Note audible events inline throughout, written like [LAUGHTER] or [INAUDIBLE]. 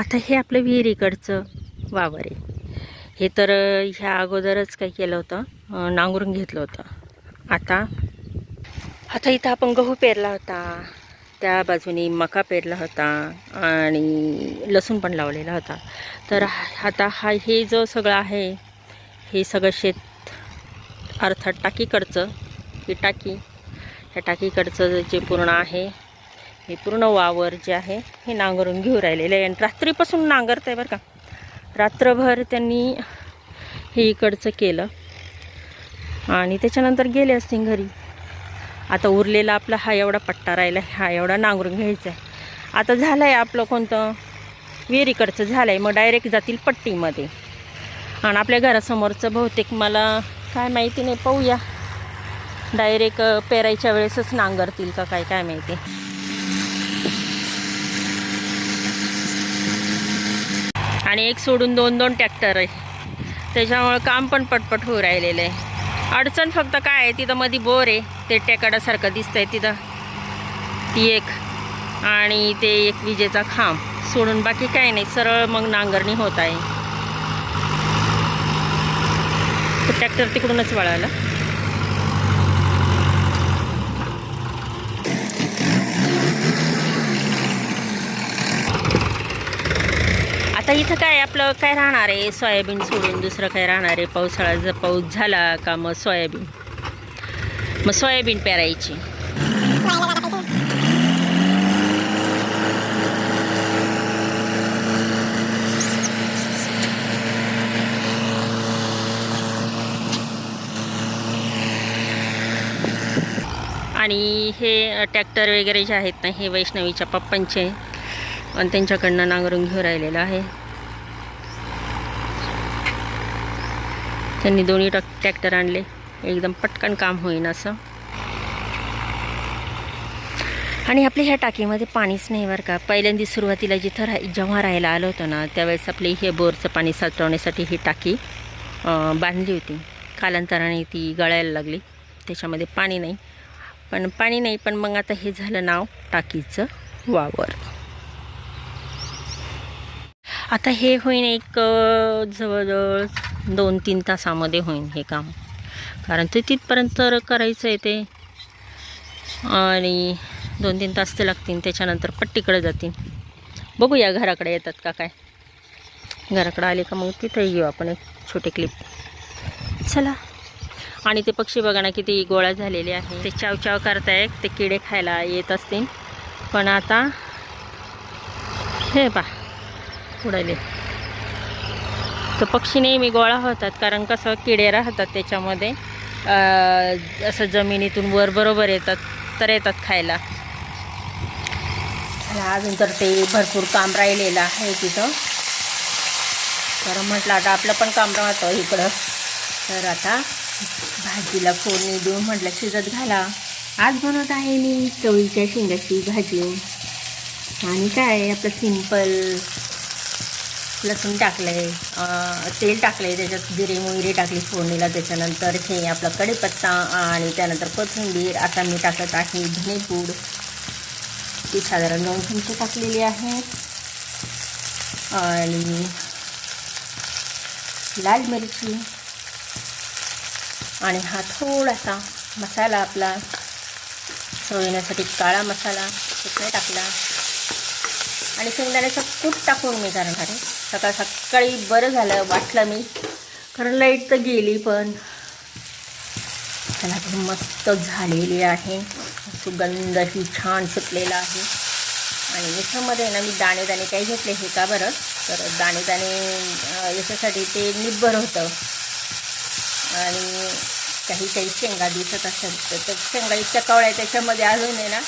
आता हे आपलं विहिरीकडचं वावर आहे. हे तर ह्या अगोदरच काय केलं होतं. नांगरून घेतलं होतं. आता आता इथं आपण गहू पेरला होता. त्या बाजूने मका पेरला होता आणि लसूण पण लावलेला होता. तर हा- आता हा हे जो सगळं आहे हे सगळं शेत अर्थात टाकीकडचं ही टाकी ह्या टाकीकडचं जे पूर्ण आहे हे पूर्ण वावर जे आहे हे नांगरून घेऊ राहिलेलं आहे. आणि रात्रीपासून नांगरत आहे बरं का. रात्रभर त्यांनी हे इकडचं केलं. आणि त्याच्यानंतर गेले असतील घरी. आता उरलेला आपला हा एवढा पट्टा राहिला हा एवढा नांगरून घ्यायचा आहे. आता झालं आहे आपलं कोणतं? विहिरीकडचं झालं आहे मग डायरेक्ट जातील पट्टीमध्ये. आणि आपल्या घरासमोरचं बहुतेक मला काय माहिती नाही. पाहूया. डायरेक्ट पेरायच्या वेळेसच नांगरतील का काय काय माहिती. आणि एक सोडून दोन दोन ट्रॅक्टर आहे. त्याच्यामुळं काम पण पटपट होऊ राहिलेलं आहे. अडचण फक्त काय आहे तिथं मध्ये बोर आहे. ते टेकाडासारखं आहे तिथं. ती एक आणि ते एक विजेचा खांब. सोडून बाकी काही नाही सरळ मग नांगरणी होत आहे. टॅक्टर ट्रॅक्टर तिकडूनच वळाला. आता इथं काय आपलं काय राहणार आहे? सोयाबीन सोडून दुसरं काय राहणार आहे? पावसाळा जर पाऊस झाला का मग सोयाबीन? मग सोयाबीन पेरायची. आणि हे ट्रॅक्टर वगैरे जे आहेत ना हे वैष्णवीच्या पप्पांचे. आणि त्यांच्याकडनं नांगरून घेऊन राहिलेलं आहे. त्यांनी दोन्ही टॅक ट्रॅक्टर आणले. एकदम पटकन काम होईन असं. आणि आपल्या ह्या टाकीमध्ये पाणीच नाही बरं का. पहिल्यांदा सुरुवातीला जिथं राह जेव्हा राहायला आलं होतं ना त्यावेळेस आपली हे बोरचं पाणी साठवण्यासाठी ही टाकी बांधली होती. कालांतराने ती गळायला लागली. त्याच्यामध्ये पाणी नाही. पण पाणी नाही पण मग आता हे झालं नाव टाकीचं वावर. आता हे होईन एक जवळजवळ दोन तीन तासामध्ये होईन हे काम. कारण ते तिथपर्यंत तर करायचं आहे ते. आणि दोन तीन तास ते लागतील त्याच्यानंतर पट्टीकडे जातील. बघूया घराकडे येतात का काय. घराकडे आले का मग तिथं येऊ आपण एक छोटे क्लिप चला. आणि ते पक्षी बघा ना किती गोळा झालेले आहे. ते चाव चाव करताय ते किडे खायला येत असतील. पण आता हे पा उडाले तर पक्षी नेहमी गोळा होतात कारण कसं किडे राहतात त्याच्यामध्ये. असं जमिनीतून वर बरोबर येतात तर येतात खायला. अजून तर ते भरपूर काम राहिलेलं आहे तिथं. तर म्हटलं आता आपलं पण काम राहतं इकडं. तर आता भाजीला फोडणी देऊन म्हटलं शिजत घाला. आज बनवत आहे मी चवळीच्या शेंगाची भाजी. आणि काय आपलं सिंपल लसूण टाकलं आहे तेल टाकलं आहे त्याच्यात जिरे मोहरी टाकली फोडणीला त्याच्यानंतर हे आपला कढीपत्ता आणि त्यानंतर कोथिंबीर आता मी टाकत आहे धनेपूड ती साधारण दोन चमचे टाकलेली आहे. आणि लाल मिरची. आणि हा थोडासा मसाला आपला चवळीण्यासाठी काळा मसाला तिकडे टाकला. आणि शेंगदाण्याचं कूट टाकून मी करणार आहे. सकाळ सकाळी बरं झालं वाटलं मी. कारण लाइट तर गेली पण. त्याला मस्त झालेली आहे. सुगंधही छान सुटलेला आहे. आणि याच्यामध्ये ना मी दाणे दाणे काही घेतले हे का बरं? तर दाणे दाणे याच्यासाठी ते निब्बर होतं. आणि काही काही शेंगा दिसत असेल तर शेंगा इतक्या कवळ्या त्याच्यामध्ये अजून आहे ना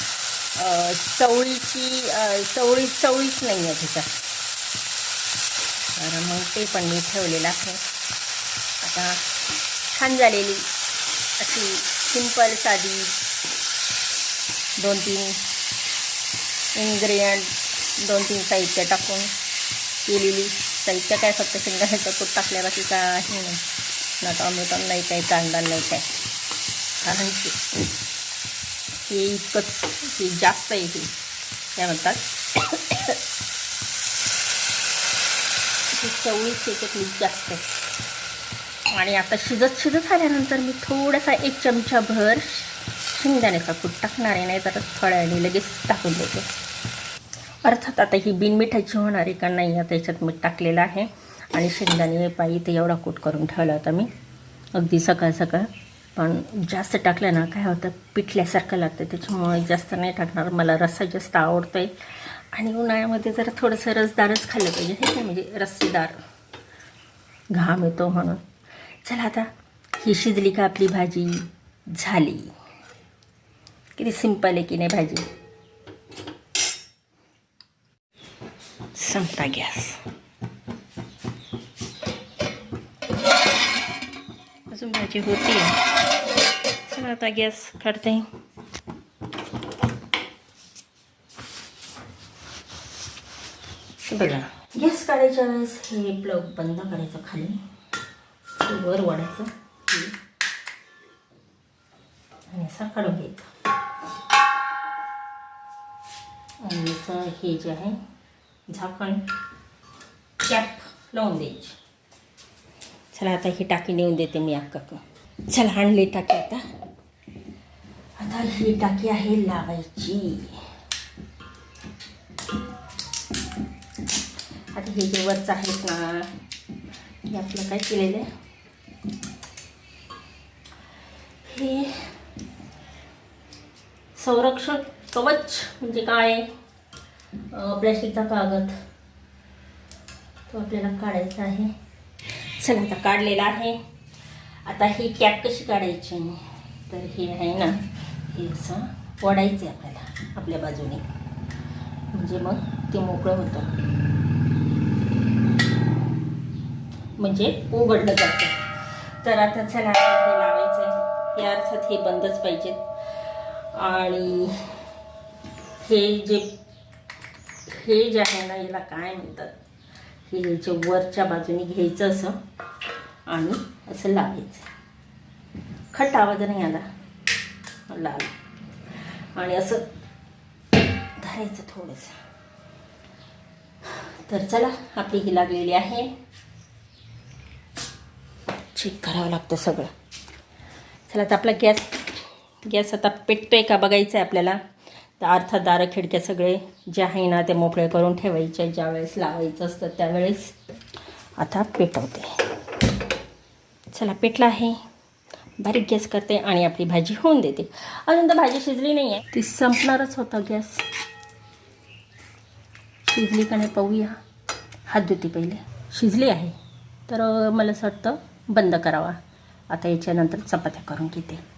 चवळीची चवळी चवळीच नाही आहे तिचा. तर मग ते पण मी ठेवलेलं आहे. आता छान झालेली अशी सिंपल साधी दोन तीन इन्ग्रेडियंट दोन तीन साहित्य टाकून केलेली. साहित्य काय फक्त शेंगाचं कूट टाकल्या बाकी काही नाही. ना टॉमॅटो नाही काही कांदा नाही काय कारण की हे इतकंच हे जास्त आहे हे काय म्हणतात? तेवढीच याच्यातली जास्त आहे. आणि आता शिजत शिजत आल्यानंतर मी थोडासा एक चमचा भर शेंगदाण्याचा कूट टाकणार आहे नाही तर फळ्याने लगेच टाकून देते. अर्थात आता ही बिनमिठाची होणार आहे का नाही आता याच्यात मीठ टाकलेलं आहे. आणि शेंगदाणे पायी ते एवढा कूट करून ठेवला होता मी. अगदी सकाळ सकाळ. पण जास्त टाकलं ना काय होतं पिठल्यासारखं लागतं. त्याच्यामुळे जास्त नाही टाकणार. मला रस्सा जास्त आवडतो आहे आणि उन्हाळ्यामध्ये जरा थोडंसं रसदारच खाल्लं पाहिजे. हे काय म्हणजे रस्सीदार घाम येतो म्हणून. चला आता ही शिजली का आपली भाजी? झाली. किती सिंपल आहे की नाही भाजी? संपता गॅस. अजून भाजी होती. चला आता गॅस काढते. बघा. गॅस काढायच्या वेळेस हे प्लग बंद करायचं खाली. ते वर वाढायचं. आणि असं काढून घ्यायचं. आणि असं हे जे आहे झाकण कॅप लावून द्यायची. चला आता ही टाकी नेऊन देते मी अक्का चला आणली टाकी आता. आता ही टाकी आहे लावायची. आता हे जे वरच आहेत ना हे आपलं काय केलेलं आहे? हे संरक्षण कवच म्हणजे काय? प्लॅस्टिकचा कागद. तो आपल्याला काढायचा आहे. चला आता काढलेला आहे. आता ही कॅप कशी काढायची? तर हे आहे ना हे असं वडायचं आहे आपल्याला आपल्या बाजूने. म्हणजे मग ते मोकळं होतं. म्हणजे उघडलं जातं. तर आता चला हे लावायचं आहे या अर्थात हे बंदच पाहिजेत आणि हे जे हे जे आहे ना याला काय म्हणतात? हे वरच्या बाजूने घ्यायचं असं आणि असं लावायचं. खट आवाज नाही आला. लाल आणि असं धरायचं थोडंसं. तर चला आपली ही लागलेली आहे. चेक करावं लागतं सगळं. चला आता आपला गॅस गॅस आता पेटतोय का बघायचं आहे आपल्याला. तर अर्थात दारं खिडक्या सगळे जे आहे ना ते मोकळे करून ठेवायचे ज्या वेळेस लावायचं असतं त्यावेळेस आता पेटवते. चला पेटला आहे. बारीक गॅस करते आणि आपली भाजी होऊन देते. अजून तर भाजी शिजली नाही आहे ती संपणारच होता गॅस. शिजली का नाही पाहूया. हात धुती पहिले. शिजली आहे. तर मला असं वाटतं बंद करावा. आता याच्यानंतर चपात्या करून घेते.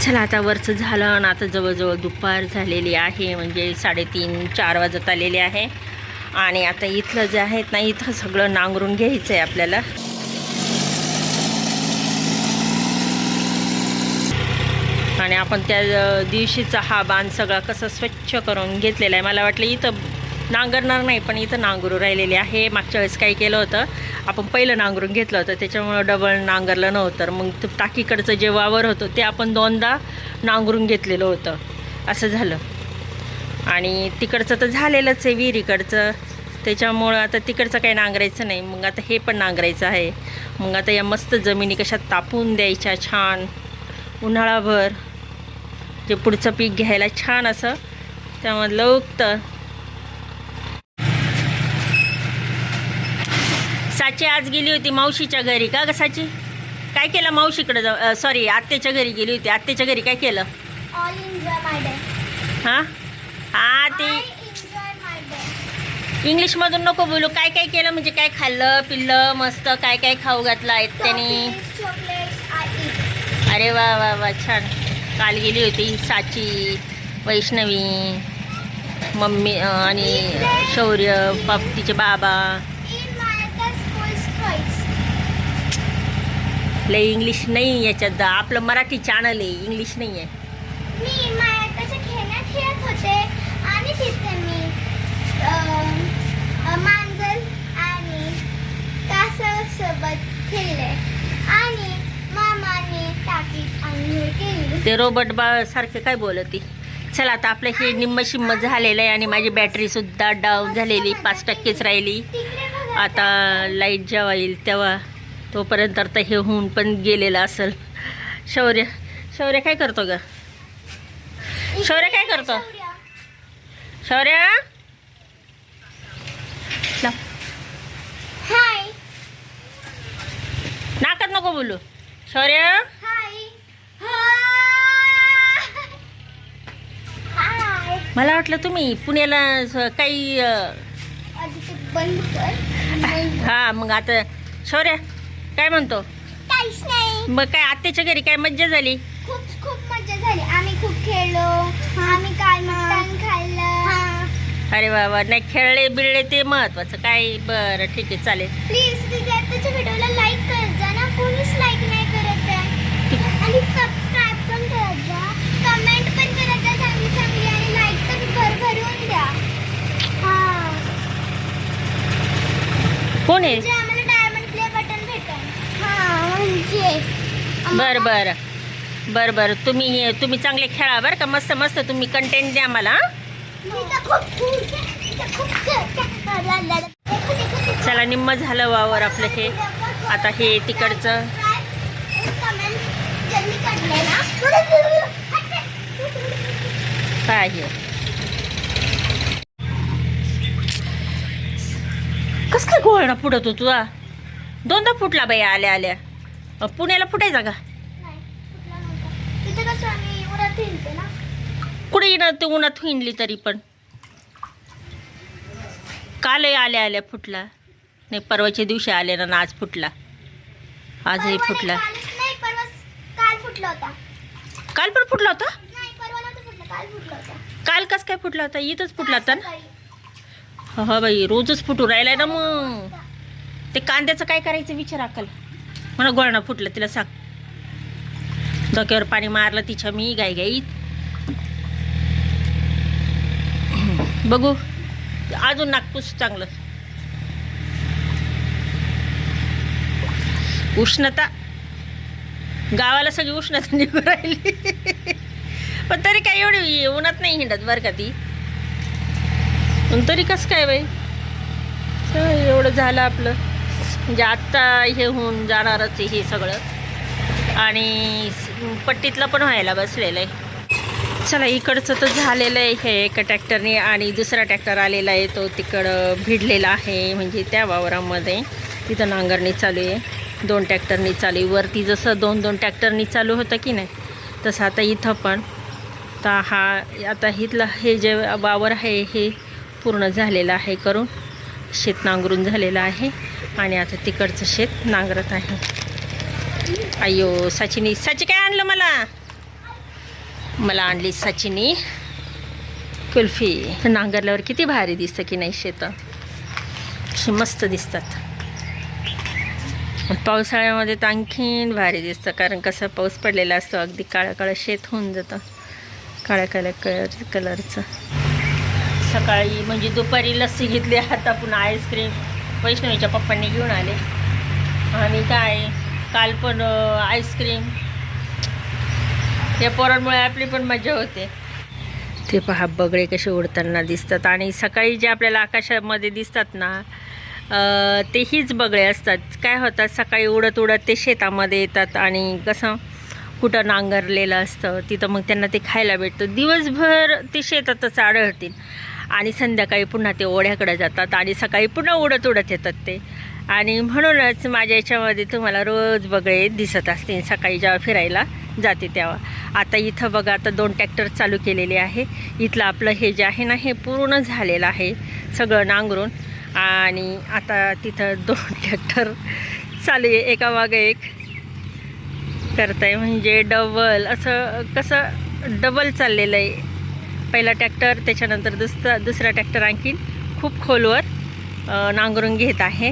चला आता वरचं झालं आणि आता जवळजवळ दुपार झालेली आहे म्हणजे साडेतीन चार वाजत आलेले आहे. आणि आता इथलं जे आहेत ना इथं सगळं नांगरून घ्यायचं आहे आपल्याला. आणि आपण त्या दिवशीचा हा बांध सगळा कसं स्वच्छ करून घेतलेला आहे मला वाटलं इथं नांगरणार नाही पण इथं नांगरू राहिलेले आहे. मागच्या वेळेस काय केलं होतं. आपण पहिलं नांगरून घेतलं होतं. त्याच्यामुळं डबल नांगरलं नव्हतं. मग टाकीकडचं जे वावर होतं ते आपण दोनदा नांगरून घेतलेलं होतं. असं झालं. आणि तिकडचं तर झालेलंच आहे विहिरीकडचं. त्याच्यामुळं आता तिकडचं काही नांगरायचं नाही. मग आता हे पण नांगरायचं आहे. मग आता या मस्त जमिनी कशा तापून द्यायच्या छान. उन्हाळाभर. जे पुढचं पीक घ्यायला छान असं. त्यामधलं उगतं साची आज गेली होती मावशीच्या घरी. का ग साची? काय केलं मावशीकडे जाऊ? सॉरी आत्याच्या घरी गेली होती. आत्याच्या घरी काय केलं. हां? हां ते. इंग्लिशमधून नको बोलू. काय काय केलं? म्हणजे काय खाल्लं पिल्लं मस्त काय काय खाऊ घातलं आहेत त्यांनी. अरे वा वा वा छान. काल गेली होती साची वैष्णवी मम्मी आणि शौर्य पाप तिचे बाबा. लय इंग्लिश नाही याच्यात. आपलं मराठी चॅनल आहे. इंग्लिश नाही आहे मी खेळण्यात खेळत होते. आणि तिथे मी मांजर आणि कासवासोबत खेळले. आणि मामाने टाकीत आंघोळ केली ते रोबोट बा सारखे काय बोलती? चला आता आपलं हे निम्म शिम्म झालेलं आहे आणि माझी बॅटरी सुद्धा डाऊन झालेली. पाच टक्केच राहिली. आता लाइट जेव्हा येईल तेव्हा तोपर्यंत आता हे होऊन पण गेलेलं असेल. शौर्य शौर्य काय करतो ग? शौर्य काय करतो? शौर्य? नाकात नको बोलू. शौर्य? मला वाटलं तुम्ही पुण्याला काही. हा मग आता शौर्य काय म्हणतो? काहीच नाही. मग काय आत्याच्या घरी काय मज्जा झाली? खूप खूप मजा झाली. आम्ही खूप खेळलो. आम्ही काल मटण खाल्लं. अरे बाबा नाही खेळले बिळले ते महत्वाचं. काय बरं ठीक आहे चालेल. प्लीज दीदी आताच्या व्हिडिओला लाईक करत जा. ना कोणीच लाईक नाही करत आहे. आणि सबस्क्राईब पण करत जा. कमेंट पण करत जा. चांगली चांगली. आणि लाईक तर भरभरून द्या. हा. कोण आहे? म्हणजे बरं बरं. बरं बरं. तुम्ही तुम्ही चांगले खेळा बरं का? मस्त मस्त तुम्ही कंटेंट द्या मला. चला निम्म झालं वावर आपलं हे. आता हे तिकडचं. काय कस काय गोळणा फुटत हो तुझा? दोनदा फुटला बाई आल्या आल्या. पुण्याला फुटायचा का? कुठे येणार ते उन्हात हिंडली तरी पण? कालही आल्या आल्या फुटला? नाही परवाच्या दिवशी आले ना आज फुटला. आजही फुटला. काल फुटला होता. काल पण फुटला होता? काल काल कस काय फुटला होता? इथंच फुटला होता ना. हा हा बाई रोजच फुटू राहिलाय ना मग. ते कांद्याचं काय करायचं विचार अक्कल? म्हणा गोळणं फुटलं तिला सांग. डोक्यावर पाणी मारलं तिच्या मी गाई गाईत बघू अजून नागपूस चांगलं. उष्णता. गावाला सगळी उष्णता निघून राहिली. पण तरी काय एवढी उन्हात नाही हिंडत बरं का ती. पण तरी कसं काय बाई? एवढं झालं आपलं? म्हणजे आत्ता हे होऊन जाणारच आहे हे सगळं. आणि पट्टीतलं पण व्हायला बसलेलं आहे. चला इकडचं तर झालेलं आहे हे एका ट्रॅक्टरने आणि दुसरा ट्रॅक्टर आलेला आहे तो तिकडं भिडलेला आहे म्हणजे त्या वावरामध्ये. तिथं नांगरणी चालू आहे दोन ट्रॅक्टरनी चालू आहे. वरती जसं दोन दोन ट्रॅक्टरनी चालू होतं की नाही तसं आता इथं पण. तर हा आता इथलं हे जे वावर आहे हे पूर्ण झालेलं आहे करून शेत नांगरून झालेलं आहे. आणि आता तिकडचं शेत नांगरत आहे. अयो सचिनी सची काय आणलं मला? मला आणली सचिनी कुल्फी. नांगरल्यावर किती भारी दिसतं की नाही शेतं. अशी मस्त दिसतात. पावसाळ्यामध्ये तर आणखीन भारी दिसतं कारण कसं पाऊस पडलेला असतो अगदी काळं काळं शेत होऊन जातं. काळ्या काळ्या कलर कलरचं. सकाळी म्हणजे दुपारी लस्सी घेतली आता पुन्हा आईस्क्रीम वैष्णवीच्या पप्पांनी घेऊन आले. आणि काय काल पण आईस्क्रीम या पोरांमुळे आपली पण मजा होते. ते पहा बगळे कसे उडताना दिसतात. आणि सकाळी जे आपल्याला आकाशामध्ये दिसतात ना ते हीच बगळे असतात. काय होतात सकाळी उडत उडत ते शेतामध्ये येतात आणि कसं कुठं नांगरलेलं असतं तिथं मग त्यांना ते खायला भेटतं. दिवसभर ते शेतातच आढळतील. आणि संध्याकाळी पुन्हा ते ओढ्याकडे जातात आणि सकाळी पुन्हा उडत उडत येतात ते. आणि म्हणूनच माझ्या याच्यामध्ये तुम्हाला रोज बगळे दिसत असतील सकाळी जेव्हा फिरायला जाते तेव्हा. आता इथं बघा आता दोन ट्रॅक्टर चालू केलेले आहे. इथलं आपलं हे जे आहे ना हे पूर्ण झालेलं आहे सगळं नांगरून. आणि आता तिथं दोन [LAUGHS] ट्रॅक्टर चालू आहे. एका मागे एक करताय म्हणजे डबल. असं कसं डबल चाललेलं आहे. पहिला ट्रॅक्टर त्याच्यानंतर दुसरा दुसरा ट्रॅक्टर आणखीन खूप खोलवर नांगरून घेत आहे.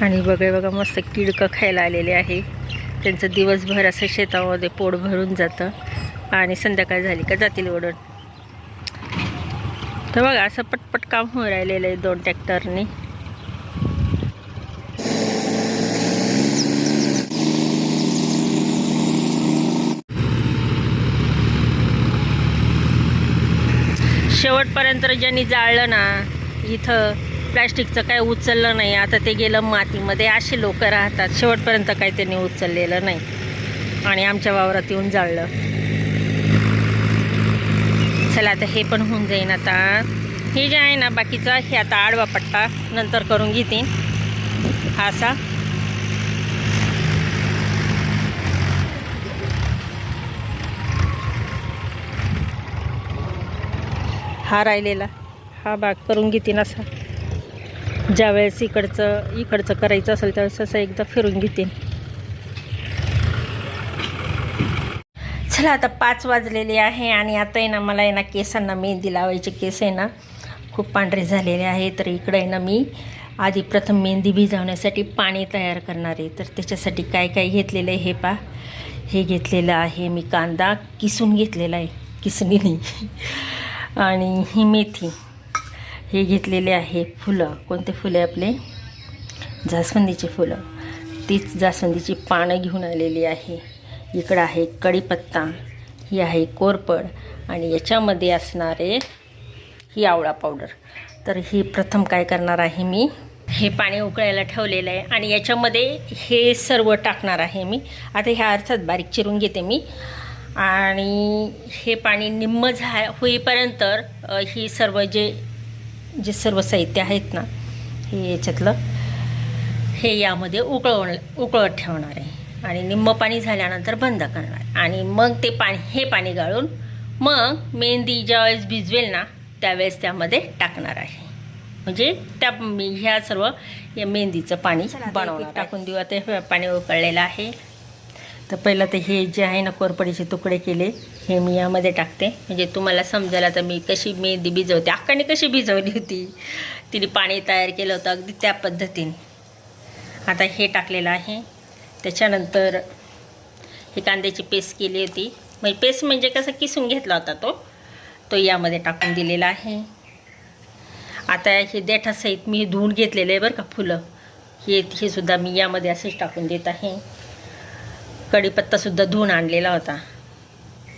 आणि बघा बघा मस्त किडकं खायला आलेले आहे. त्यांचं दिवसभर असं शेतामध्ये पोट भरून जातं. आणि संध्याकाळ झाली का जातील ओढून. तर बघा असं पटपट काम होऊन राहिलेलं आहे दोन ट्रॅक्टरनी. शेवटपर्यंत ज्यांनी जाळलं ना इथं प्लॅस्टिकचं काय उचललं नाही. आता ते गेलं मातीमध्ये असे लोक राहतात. शेवटपर्यंत काही त्यांनी उचललेलं नाही. आणि आमच्या वावरात येऊन जाळलं. चला आता हे पण होऊन जाईन आता. हे जे आहे ना बाकीचं हे आता आडवा पट्टा नंतर करून घेतीन. हा असा. हा राहिलेला. हा भाग करून घेतीन असा. ज्यावेळेस इकडचं इकडचं करायचं असेल त्यावेळेस असं एकदा फिरून घेतीन. चला आता पाच वाजलेले आहे आणि आता आहे ना मला आहे ना केसांना मेहंदी लावायचे केस आहे ना खूप पांढरे झालेले आहे. तर इकडे आहे ना मी आधी प्रथम मेहंदी भिजवण्यासाठी पाणी तयार करणार आहे. तर त्याच्यासाठी काय काय घेतलेलं आहे हे पा हे घेतलेलं आहे मी कांदा किसून घेतलेला आहे. किसणीने. आणि ही मेथी हे घेतलेले आहे फुलं. कोणते फुले आपले? जास्वंदीची फुलं. तीच जास्वंदीची पानं घेऊन आलेली आहे. इकडं आहे कढीपत्ता ही आहे कोरपड आणि याच्यामध्ये असणारे ही आवळा पावडर. तर ही प्रथम काय करणार आहे मी? हे पाणी उकळायला ठेवलेलं आहे आणि याच्यामध्ये हे सर्व टाकणार आहे मी. आता ह्या अर्थात बारीक चिरून घेते मी. आणि हे पाणी निम्म झा होईपर्यंत ही सर्व जे जे सर्व साहित्य आहेत ना हे याच्यातलं हे यामध्ये उकळवण उकळत ठेवणार आहे. आणि निम्म पाणी झाल्यानंतर बंद करणार. आणि मग ते पाणी हे पाणी गाळून मग मेहंदी ज्यावेळेस भिजवेल ना त्यावेळेस त्यामध्ये टाकणार आहे. म्हणजे त्या मी ह्या सर्व या मेहंदीचं पाणी बनवणार टाकून देऊ. आता हे पाणी उकळलेलं आहे. तर पहिलं तर हे जे आहे ना कोरपडीचे तुकडे केले हे मी यामध्ये टाकते. म्हणजे तुम्हाला समजेल आता मी कशी मेहंदी भिजवते. अक्काने कशी भिजवली होती? तिने पाणी तयार केलं होतं अगदी त्या पद्धतीने. आता हे टाकलेलं आहे. त्याच्यानंतर हे कांद्याची पेस्ट केली होती. म्हणजे पेस्ट म्हणजे कसं किसून घेतला होता तो? तो यामध्ये टाकून दिलेला आहे. आता हे देठासहित मी धुवून घेतलेलं आहे बरं का फुलं. हे हे सुद्धा मी यामध्ये असेच टाकून देत आहे. कढीपत्तासुद्धा धुवून आणलेला होता.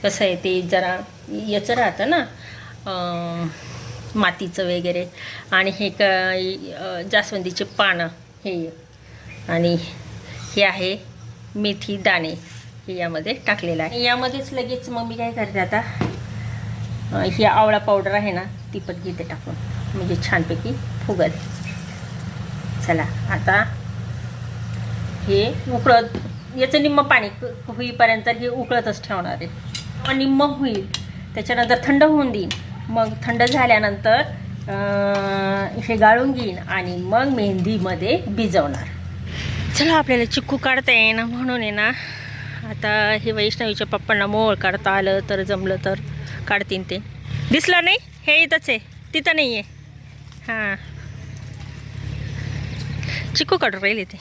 कसं आहे ते जरा याचं राहतं ना मातीचं वगैरे. आणि हे क जास्वंदीचे पानं हे. आणि हे आहे मेथी दाणे. हे यामध्ये टाकलेलं आहे. यामध्येच लगेच मग मी काय करते आता ही आवळा पावडर आहे ना ती पण घेते टाकून. म्हणजे छानपैकी फुगत चला आता हे उकळत याचं निम्म पाणी होईपर्यंत हे उकळतच ठेवणार आहे. निम्म होईल त्याच्यानंतर थंड होऊन देईन. मग थंड झाल्यानंतर हे गाळून घेईन आणि मग मेहंदीमध्ये भिजवणार. चला आपल्याला चिक्कू काढता येईना म्हणून आहे ना. आता हे वैष्णवीच्या पप्पांना मोळ काढता आलं तर जमलं तर काढतीन ते. दिसलं नाही? हे इथंच आहे. तिथं नाही आहे हां. चिक्कू काढून राहिले ते.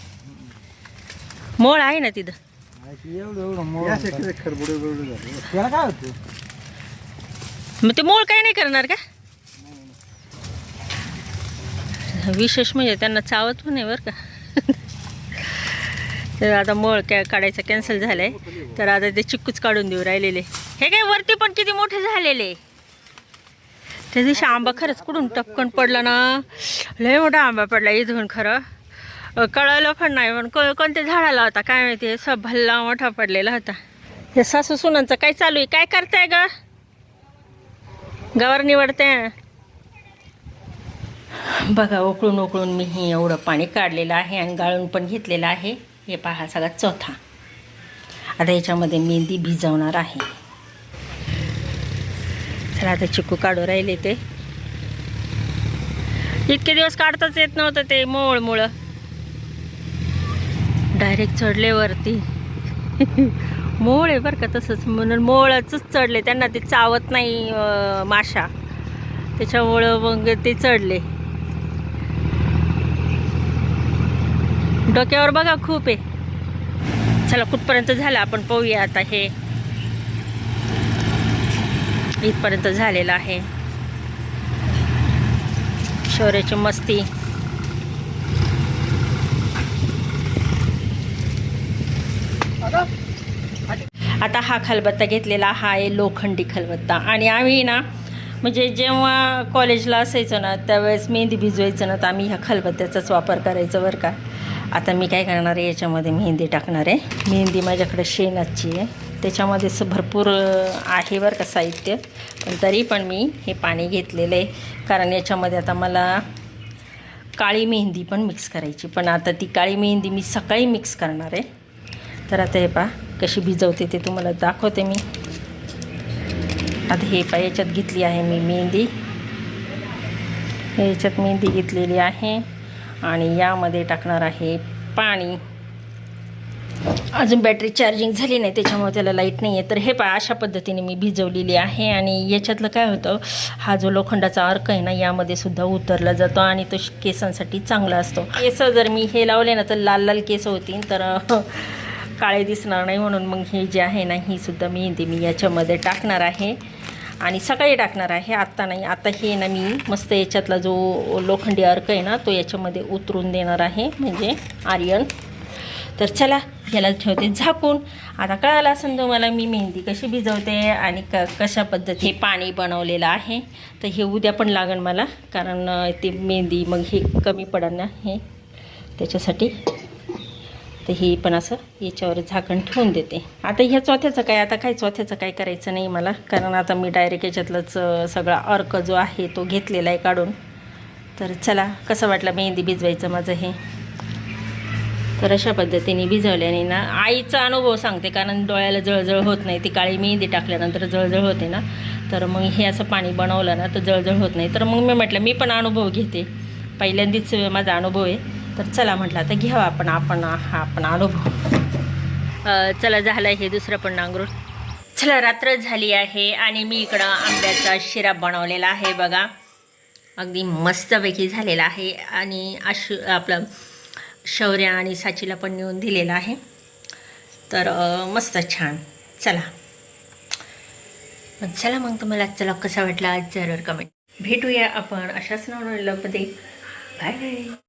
मोळ आहे ना तिथं. एवढं एवढं एवढं झालं त्याला काय होतं मग ते मोळ काही नाही करणार का? विशेष म्हणजे त्यांना चावत पण नाही बरं का. [LAUGHS] तर आता मोळ काय काढायचं कॅन्सल झालंय. तर आता ते चिक्कूच काढून देऊ राहिलेले. हे काय वरती पण किती मोठे झालेले? त्या दिवशी आंबा खरंच कुठून टपकन पडला ना? लय मोठा आंबा पडला इथून खरं. कळलं पण नाही. पण को कोणत्या झाडाला होता? काय माहिती? सब भल्ला मोठा पडलेला होता. हे सासू सुनांचं काय चालू आहे? काय करताय ग? गवर निवडते बघा उकळून उकळून मी हे एवढं पाणी काढलेलं आहे आणि गाळून पण घेतलेलं आहे. हे पहा सगळा चौथा. आता याच्यामध्ये मेहंदी भिजवणार आहे. चला आता चिकू काढू राहिले ते. इतके दिवस काढताच येत नव्हतं ते मोळमुळं. डायरेक्ट चढले वरती. मोळ आहे बरं का तसंच. म्हणून मोळच चढले. त्यांना ते चावत नाही माशा. त्याच्यामुळं मग ते चढले. डोक्यावर बघा खूप आहे. चला कुठपर्यंत झालं आपण पाहूया आता हे. इथपर्यंत झालेलं आहे. शौर्याची मस्ती. आता हा खलबत्ता घेतलेला हा आहे लोखंडी खलबत्ता. आणि आम्ही ना म्हणजे जेव्हा कॉलेजला असायचं ना त्यावेळेस मेहंदी भिजवायचं ना तर आम्ही ह्या खलबत्त्याचाच वापर करायचो बरं का. आता मी काय करणार आहे याच्यामध्ये मेहंदी टाकणार आहे. मेहंदी माझ्याकडे शेणाची आहे. त्याच्यामध्ये असं भरपूर आहे बरं का साहित्य. पण तरी पण मी हे पाणी घेतलेलं आहे. कारण याच्यामध्ये आता मला काळी मेहंदी पण मिक्स करायची. पण आता ती काळी मेहंदी मी सकाळी मिक्स करणार आहे. तर आता हे पहा कशी भिजवते ते तुम्हाला दाखवते मी. आता हे पहा याच्यात घेतली आहे मी मेहंदी. याच्यात मेहंदी घेतलेली आहे आणि यामध्ये टाकणार आहे पाणी. अजून बॅटरी चार्जिंग झाली नाही त्याच्यामुळे त्याला लाइट नाही आहे. तर हे पहा अशा पद्धतीने मी भिजवलेली आहे आणि याच्यातलं काय होतं हा जो लोखंडाचा अर्क आहे ना यामध्ये सुद्धा उतरला जातो आणि तो श- केसांसाठी चांगला असतो. केस जर मी हे लावले ना तर लाल लाल केस होतील. तर काळे दिसणार नाही म्हणून मग हे जे आहे ना ही सुद्धा मेहंदी मी याच्यामध्ये टाकणार आहे. आणि सकाळी टाकणार आहे आत्ता नाही. आता हे ना मी मस्त याच्यातला जो लोखंडी अर्क आहे ना तो याच्यामध्ये उतरून देणार आहे म्हणजे आर्यन. तर चला याला ठेवते झाकून. आता कळालं असेल तुम्हाला मी मेहंदी कशी भिजवते आणि क कशा पद्धती हे पाणी बनवलेलं आहे. तर हे उद्या पण लागेल मला कारण ते मेहंदी मग हे कमी पडेल ना हे त्याच्यासाठी तर हे पण असं याच्यावर झाकण ठेवून देते. आता ह्या चौथ्याचं काय आता काय चौथ्याचं काय करायचं नाही मला. कारण आता मी डायरेक्ट याच्यातलंच सगळा अर्क जो आहे तो घेतलेला आहे काढून. तर चला कसं वाटलं मेहंदी भिजवायचं माझं हे? तर अशा पद्धतीने भिजवल्याने ना आईचा अनुभव सांगते कारण डोळ्याला जळजळ होत नाही. ती काळी मेहंदी टाकल्यानंतर जळजळ होते ना. तर मग हे असं पाणी बनवलं ना तर जळजळ होत नाही. तर मग मी म्हटलं मी पण अनुभव घेते. पहिल्यांदीच माझा अनुभव आहे. तर चला म्हटलं आता घ्यावा आपण आपण हा आपण अनुभव. चला झालं हे दुसरं पण नांगरूळ चला रात्र झाली आहे आणि मी इकडं आंब्याचा शिरा बनवलेला आहे बघा. अगदी मस्तपैकी झालेला आहे आणि आशु आपलं शौर्या आणि साचीला पण नेऊन दिलेला आहे. तर मस्त छान. चला. मग चला मग तुम्हाला चला कसा वाटला जरूर कमेंट भेटूया आपण अशाच नवनवीन बाय बाय